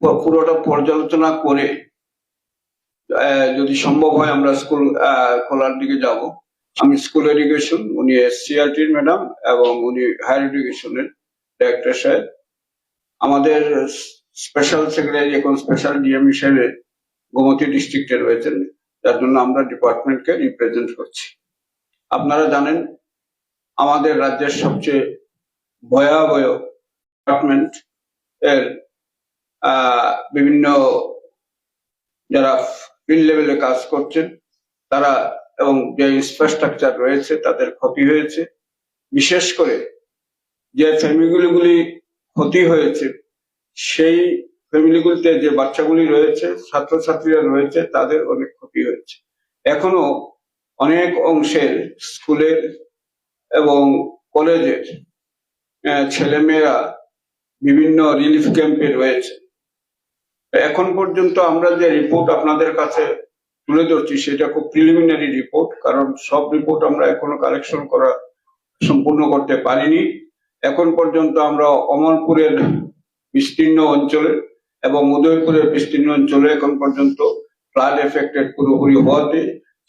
পুরো- পুরোটা পর্যালোচনা করে যদি সম্ভব হয় আমরা স্কুল খোলার দিকে যাব। আমি স্কুল এডুকেশন, উনি এসসিআরটির ম্যাডাম এবং উনি হায়ার এডুকেশনের ডাইরেক্টর সাহেব। আমাদের স্পেশাল সেক্রেটারি এখন স্পেশাল ডিএম হিসেবে গোমতী ডিস্ট্রিক্টে রয়েছেন, যার জন্য আমরা ডিপার্টমেন্টকে রিপ্রেজেন্ট করছি। আপনারা জানেন, আমাদের রাজ্যের সবচেয়ে ভয়াবহ ডিপার্টমেন্ট এর বিভিন্ন যারা ফিল্ড লেভেলে কাজ করছেন, তারা এবং যে ইনফ্রাস্ট্রাকচার রয়েছে, তাদের ক্ষতি হয়েছে। বিশেষ করে যে ফ্যামিলিগুলি ক্ষতি হয়েছে, সেই ফ্যামিলিগুলিতে যে বাচ্চাগুলি রয়েছে, ছাত্রছাত্রীরা রয়েছে, তাদের অনেক ক্ষতি হয়েছে। এখনও অনেক অংশের স্কুলের এবং কলেজের ছেলেমেয়েরা বিভিন্ন রিলিফ ক্যাম্পে রয়েছে। এখন পর্যন্ত আমরা যে রিপোর্ট আপনাদের কাছে তুলে ধরছি, সেটা খুব প্রিলিমিনারি রিপোর্ট কারণ সব রিপোর্ট আমরা এখনও কালেকশন করা সম্পূর্ণ করতে পারিনি। এখন পর্যন্ত আমরা অমরপুরের বিস্তীর্ণ অঞ্চলে এবং উদয়পুরের বিস্তীর্ণ অঞ্চলে এখন পর্যন্ত ফ্লাড এফেক্টেড পুরোপুরি হওয়াতে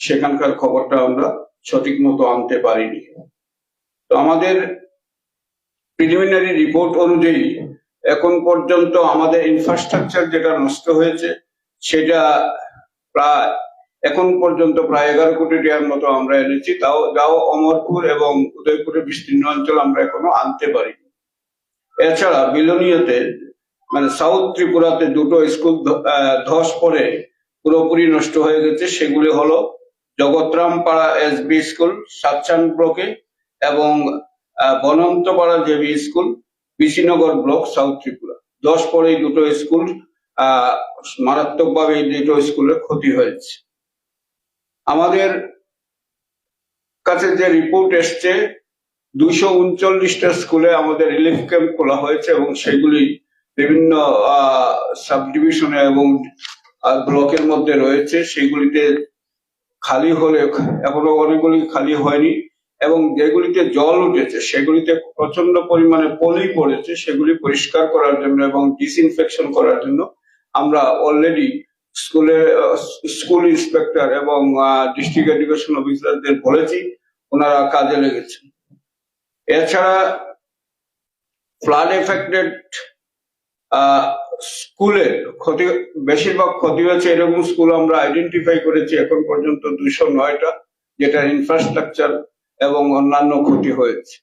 সেখানকার খবরটা আমরা সঠিক মতো আনতে পারিনি। তো আমাদের প্রিলিমিনারি রিপোর্ট অনুযায়ী এখন পর্যন্ত আমাদের ইনফ্রাস্ট্রাকচার যেটা নষ্ট হয়েছে, সেটা প্রায়, এখন পর্যন্ত প্রায় এগারো কোটি টাকার মতো আমরা এনেছি। তাও যাও অমরপুর এবং উদয়পুরের বিস্তীর্ণ অঞ্চল আমরা এখনও আনতে পারি এছাড়া বিলোনিয়াতে মানে সাউথ ত্রিপুরাতে দুটো স্কুল ধস পরে পুরোপুরি নষ্ট হয়ে গেছে। সেগুলি হলো জগৎরামপাড়া এস বি স্কুল সাতচান ব্লকে এবং Banantapara JB school Bishinagar block south Tripura. দশ পরে দুটো স্কুল আহ মারাত্মকভাবে এই দুটো স্কুলের ক্ষতি হয়েছে। আমাদের কাছে যে রিপোর্ট এসছে, দুইশো উনচল্লিশটা স্কুলে আমাদের রিলিফ ক্যাম্প খোলা হয়েছে এবং সেগুলি বিভিন্ন সাব ডিভিশনে এবং ব্লকের মধ্যে রয়েছে। সেগুলিতে খালি হলে, এখনও অনেকগুলি খালি হয়নি। এবং যেগুলিতে জল উঠেছে, সেগুলিতে প্রচণ্ড পরিমাণে পলি পড়েছে, সেগুলি পরিষ্কার করার জন্য এবং ডিসইনফেকশন করার জন্য আমরা অলরেডি স্কুলে স্কুল ইন্সপেক্টর এবং ডিস্ট্রিক্ট এডুকেশন অফিসারদের বলেছি, ওনারা কাজে লেগেছেন এছাড়া ফ্লাড এফেক্টেড স্কুলের ক্ষতি, বেশিরভাগ ক্ষতি হয়েছে, এরকম স্কুল আমরা আইডেন্টিফাই করেছি এখন পর্যন্ত দুইশো নয়টা, যেটার ইনফ্রাস্ট্রাকচার এবং অন্যান্য ক্ষতি হয়েছে।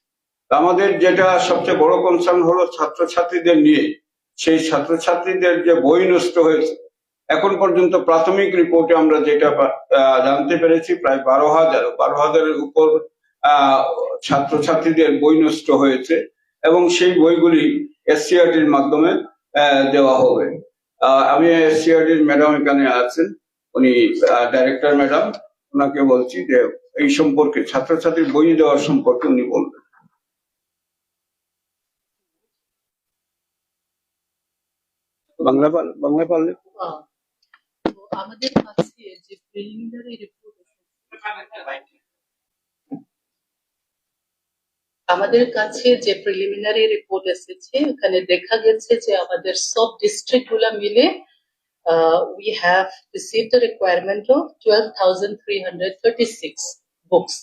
আমাদের যেটা সবচেয়ে বড় কনসার্ন হলো ছাত্রছাত্রীদের নিয়ে। সেই ছাত্রছাত্রীদের যে বই নষ্ট হয়েছে, এখন পর্যন্ত প্রাথমিক রিপোর্টে আমরা যেটা জানতে পেরেছি, প্রায় বারো হাজার, বারো হাজারের উপর ছাত্রছাত্রীদের বই নষ্ট হয়েছে এবং সেই বইগুলি এসসিআরটির মাধ্যমে দেওয়া হবে। আমি এসসিআরটির ম্যাডাম এখানে আছেন। উনি ডাইরেক্টর ম্যাডাম ওনাকে বলছি যে এই সম্পর্কে, ছাত্রছাত্রীর বই দেওয়ার সম্পর্কে উনি বলবেন। আমাদের কাছে যে প্রিলিমিনারি রিপোর্ট এসেছে ওখানে দেখা গেছে যে আমাদের সব ডিস্ট্রিক্টগুলা মিলে we have receive the requirement of twelve thousand three hundred thirty six books.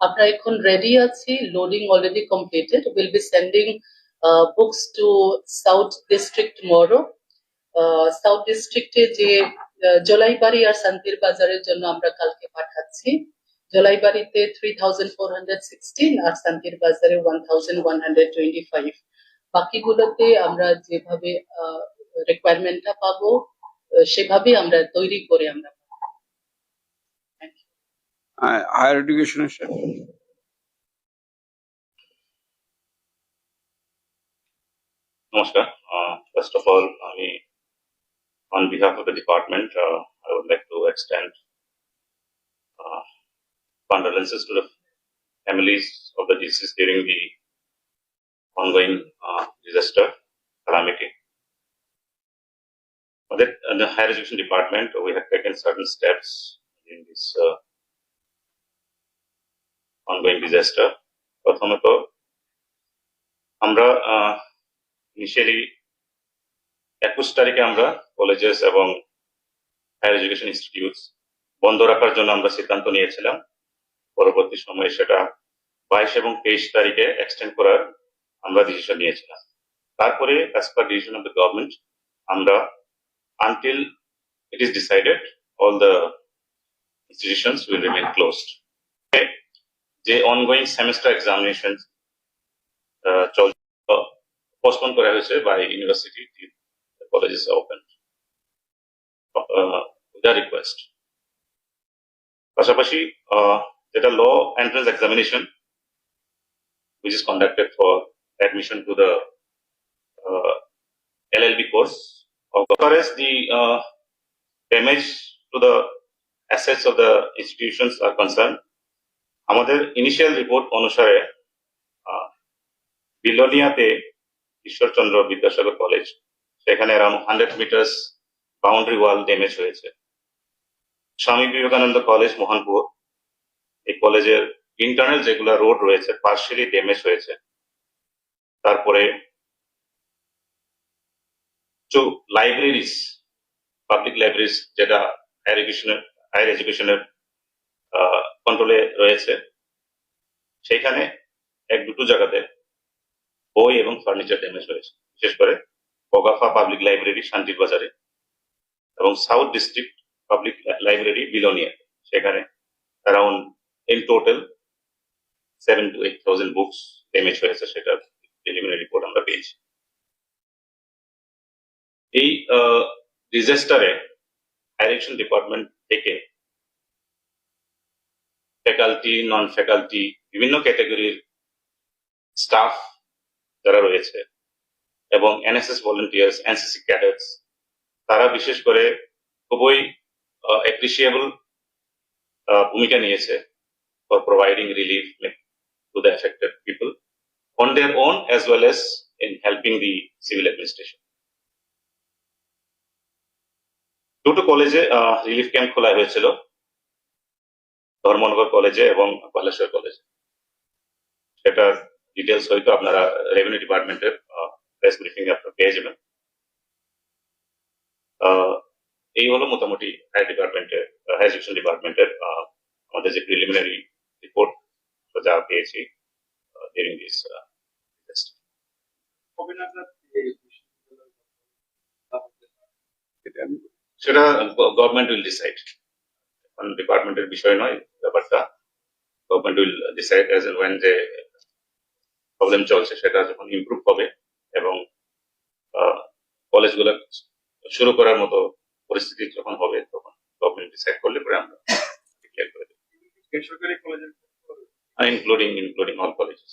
আমরা এখন রেডি আছি loading already completed will be sending books to south district মোরো south ডিস্ট্রিক্টে যে uh, জলাইবাড়ি আর শান্তির বাজারের জন্য আমরা কালকে পাঠাচ্ছি। জলাইবাড়িতে three thousand four hundred sixteen আর শান্তির বাজারে one thousand one hundred twenty five বাকিগুলোতে আমরা যেভাবে uh, রিকোয়ারমেন্টটা পাবো সেভাবে আমরা তৈরি করে আমরা হায়ার এডুকেশনের সাথে Namaskar. Uh, First of all, I, on behalf of the department, uh, I would like to extend uh, condolences to the families of the deceased during the ongoing uh, disaster calamity. For that, uh, the higher education department, we have taken certain steps in this ongoing disaster. প্রথমত, আমরা initially একুশ তারিখে আমরা colleges এবং higher education institutes বন্ধ রাখার জন্য আমরা সিদ্ধান্ত নিয়েছিলাম। পরবর্তী সময়ে সেটা বাইশ এবং তেইশ তারিখে এক্সটেন্ড করার আমরা ডিসিশন নিয়েছিলাম। তারপরে as per decision of the government আমরা until it is decided all the institutions will remain closed যে অনগোয়িং সেমেস্টার এক্সামিনেশন চল পোস্টপোন করা হয়েছে by university colleges open whether request পাশাপাশি আহ, যেটা law entrance examination which is conducted for admission to the uh, LLB course. As far as the uh, damage to the assets of the institutions are concerned, আমাদের initial report অনুসারে বিলোনিয়াতে Ishwarchandra Vidyasagar college সেখানে around hundred metres boundary wall damage হয়েছে। Swami Vivekananda college Mohanpur, এই কলেজের internal যেগুলা road রয়েছে partially damage হয়েছে। তারপরে লাইব্রেরিজ পাবলিক লাইব্রেরিজ যেটা হায়ার এডুকেশনের হায়ার এডুকেশনের কন্ট্রোলে রয়েছে, সেইখানে এক দুটো জায়গাতে বই এবং ফার্নিচার ড্যামেজ হয়েছে। বিশেষ করে বগাফা পাবলিক লাইব্রেরি শান্তির বাজারে এবং south district public library Belonia সেখানে around in total seven two eight thousand books damage হয়েছে, সেটার প্রিলিমিনারি রিপোর্ট আমরা পেয়েছি। এই ডিজাস্টারে ডাইরেকশন ডিপার্টমেন্ট থেকে ফ্যাকাল্টি নন ফ্যাকাল্টি বিভিন্ন ক্যাটাগরির স্টাফ যারা রয়েছে, এবং এনএসএস ভলেন্টিয়ার্স এনসিসি ক্যাডেটস তারা বিশেষ করে খুবই অ্যাপ্রিসিয়েবল ভূমিকা নিয়েছে for providing relief to to the people on their own as well as in helping the civil administration. দুটো কলেজে রিলিফ ক্যাম্প খোলা হয়েছিল ধর্মনগর কলেজে এবং বালেশ্বর কলেজে। সেটার ডিটেলস হয়তো আপনারা রেভিনিউ ডিপার্টমেন্টের প্রেস ব্রিফিং আপনারা পেয়ে যাবেন। এই হলো মোটামুটি হায়ার ডিপার্টমেন্টের হায়ার এডুকেশন ডিপার্টমেন্টের আমাদের যে প্রিলিমিনারি রিপোর্ট যা পেয়েছি ডিউরিং দিস সেটা গভর্নমেন্ট উইল ডিসাইড ডিপার্টমেন্টের বিষয় নয় ব্যাপারটা government will decide as and when যে প্রবলেম চলছে সেটা যখন ইমপ্রুভ হবে এবং কলেজগুলো শুরু করার মতো পরিস্থিতি যখন হবে তখন গভর্নমেন্ট ডিসাইড করলে পরে আমরা ডিক্লেয়ার করে দেবো। বেসরকারি কলেজের ইনক্লুডিং ইনক্লুডিং অল কলেজেস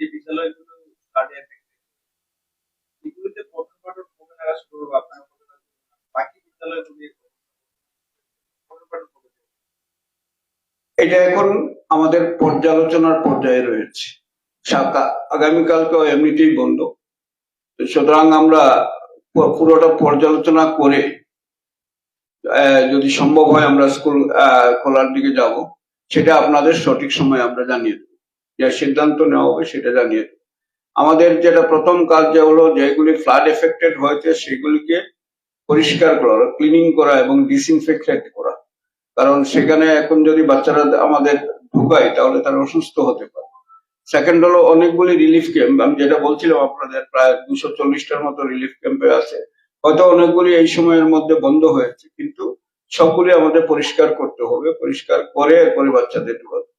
বিদ্যালয় যে এটা এখন আমাদের পর্যালোচনার পর্যায়ে রয়েছে। শাখা এমনিতেই বন্ধ। সুতরাং আমরা পুরোটা পর্যালোচনা করে যদি সম্ভব হয় আমরা স্কুল খোলার দিকে যাব। সেটা আপনাদের সঠিক সময় আমরা জানিয়ে দেবো। যা সিদ্ধান্ত নেওয়া হবে সেটা জানিয়ে দেবো। আমাদের যেটা প্রথম কাজ যে হলো যেগুলি ফ্লাড এফেক্টেড হয়েছে সেগুলিকে পরিষ্কার করা ক্লিনিং করা এবং ডিসইনফেক্টেড করা। কারণ সেখানে এখন যদি বাচ্চারা আমাদের ঢুকায় তাহলে তারা অসুস্থ হতে পারে। সেকেন্ড হলো অনেকগুলি রিলিফ ক্যাম্প আমি যেটা বলছিলাম আপনাদের প্রায় দুশো চল্লিশটার মতো রিলিফ ক্যাম্পে আছে। হয়তো অনেকগুলি এই সময়ের মধ্যে বন্ধ হয়েছে কিন্তু সবগুলি আমাদের পরিষ্কার করতে হবে পরিষ্কার করে এরপরে বাচ্চাদের ঢুকাতে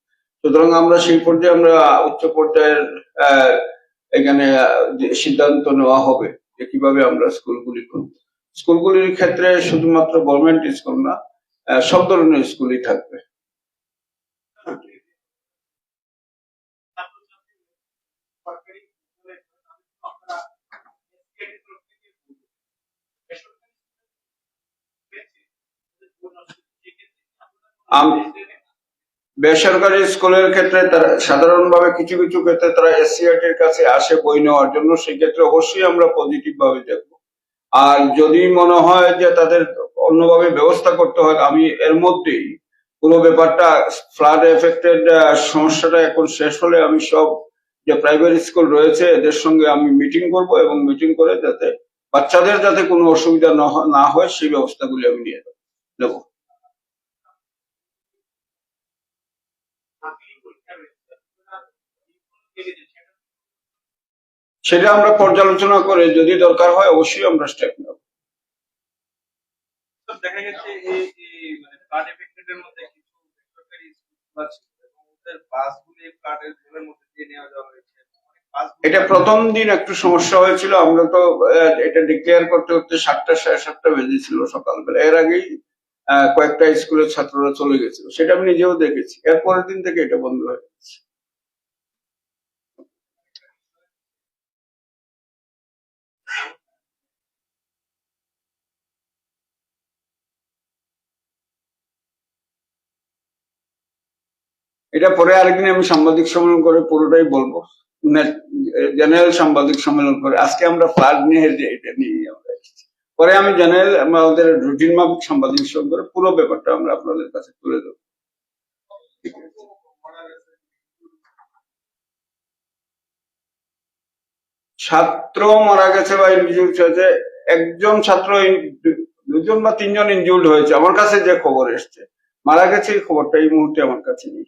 সুতরাং আমরা সেই পর্যায়ে আমরা উচ্চ পর্যায়ের আহ, এখানে সিদ্ধান্ত নেওয়া হবে যে কীভাবে আমরা স্কুলগুলি করব স্কুলগুলির ক্ষেত্রে শুধুমাত্র গভর্নমেন্ট স্কুল না সব ধরনের স্কুলই থাকবে। আম- বেসরকারি স্কুলের ক্ষেত্রে তারা সাধারণভাবে কিছু কিছু ক্ষেত্রে তারা এসসিআরটির কাছে আসে বই নেওয়ার জন্য সেই ক্ষেত্রে অবশ্যই আমরা পজিটিভ ভাবে দেখব। আর যদি মনে হয় যে তাদের অন্যভাবে ব্যবস্থা করতে হয়, আমি এর মধ্যেই পুরো ব্যাপারটা ফ্লাড এফেক্টেড সমস্যাটা এখন শেষ হলে আমি সব যে প্রাইভেট স্কুল রয়েছে, এদের সঙ্গে আমি মিটিং করব এবং মিটিং করে যাতে বাচ্চাদের যাতে কোনো অসুবিধা না না হয়, সেই ব্যবস্থাগুলি আমি নিয়ে নেব- সেটা আমরা পর্যালোচনা করে যদি দরকার হয় অবশ্যই আমরা স্টেপ নেব। দেখা গেছে এই এই মানে ফ্লাড এফেক্টেড মধ্যে কিছু বেসরকারি স্কুল আছে এবং ওদের বাসগুলি ফ্লাডের জলের মধ্যে দিয়ে নেওয়া যাওয়া হয়েছে। এটা প্রথম দিন একটু সমস্যা হয়েছিল। আমরা তো এটা ডিক্লেয়ার করতে করতে সাতটা সাড়ে সাতটা বেজেছিল সকালবেলা। এর আগেই আহ, কয়েকটা স্কুলের ছাত্ররা চলে গেছিল। সেটা আমি নিজেও দেখেছি। এর পরের দিন থেকে এটা বন্ধ হয়ে গেছে। এটা পরে আরেকদিন আমি সাংবাদিক সম্মেলন করে পুরোটাই বলব। জেনারেল সাংবাদিক সম্মেলন করে। আজকে আমরা ফ্লাড নিয়ে এটা নিয়ে আমরা এসেছি। পরে আমি জেনারেল আমাদের রুটিন মাফিক সাংবাদিক সম্মেলন করে পুরো ব্যাপারটা আমরা আপনাদের কাছে তুলে দেবো। ছাত্র মারা গেছে বা ইনজিউড হয়েছে। একজন ছাত্র দুজন বা তিনজন ইনজিউড হয়েছে। আমার কাছে যে খবর এসছে, মারা গেছে এই খবরটা এই মুহূর্তে আমার কাছে নেই।